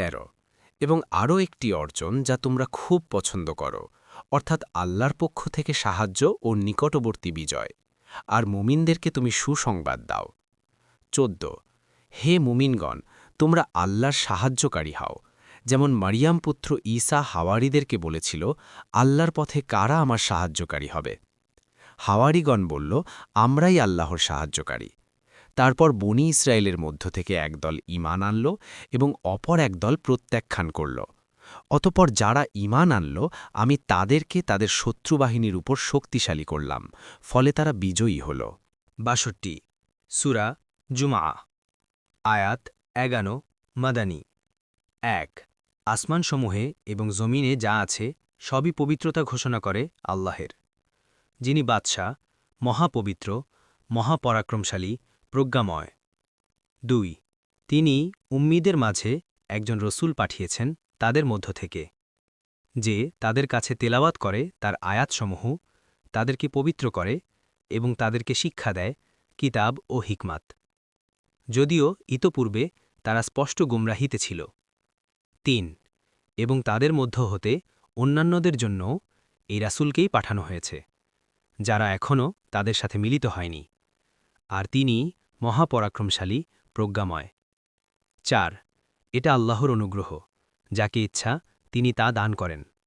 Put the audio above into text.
তেরো। এবং আরও একটি অর্জন যা তোমরা খুব পছন্দ করো, অর্থাৎ আল্লাহর পক্ষ থেকে সাহায্য ও নিকটবর্তী বিজয়। আর মুমিনদেরকে তুমি সুসংবাদ দাও। চোদ্দ। হে মুমিনগণ, তোমরা আল্লাহর সাহায্যকারী হও। যেমন মারিয়াম পুত্র ঈসা হাওয়ারিদেরকে বলেছিল, আল্লাহর পথে কারা আমার সাহায্যকারী হবে? হাওয়ারিগণ বলল, আমরাই আল্লাহর সাহায্যকারী। তারপর বনি ইসরায়েলের মধ্য থেকে একদল ইমান আনল এবং অপর একদল প্রত্যাখ্যান করল। অতপর যারা ইমান আনল, আমি তাদেরকে তাদের শত্রুবাহিনীর উপর শক্তিশালী করলাম, ফলে তারা বিজয়ী হল। বাষট্টি, সুরা জুমা আয়াত এগানো মাদানী। এক, আসমানসমূহে এবং জমিনে যা আছে, সবই পবিত্রতা ঘোষণা করে আল্লাহের। যিনি বাদশাহ, মহাপবিত্র, মহাপরাক্রমশালী প্রজ্ঞাময়। দুই, তিনি উম্মিদের মাঝে একজন রসুল পাঠিয়েছেন তাদের মধ্য থেকে, যে তাদের কাছে তেলাওয়াত করে তার আয়াতসমূহ, তাদেরকে পবিত্র করে এবং তাদেরকে শিক্ষা দেয় কিতাব ও হিকমাত। যদিও ইতপূর্বে তারা স্পষ্ট গুমরাহিতে ছিল। তিন, এবং তাদের মধ্য হতে অন্যান্যদের জন্য এই রাসুলকেই পাঠানো হয়েছে, যারা এখনও তাদের সাথে মিলিত হয়নি। আর তিনি মহাপরাক্রমশালী প্রজ্ঞাময়। চার এটা আল্লাহর অনুগ্রহ যাকে ইচ্ছা তিনি তা দান করেন।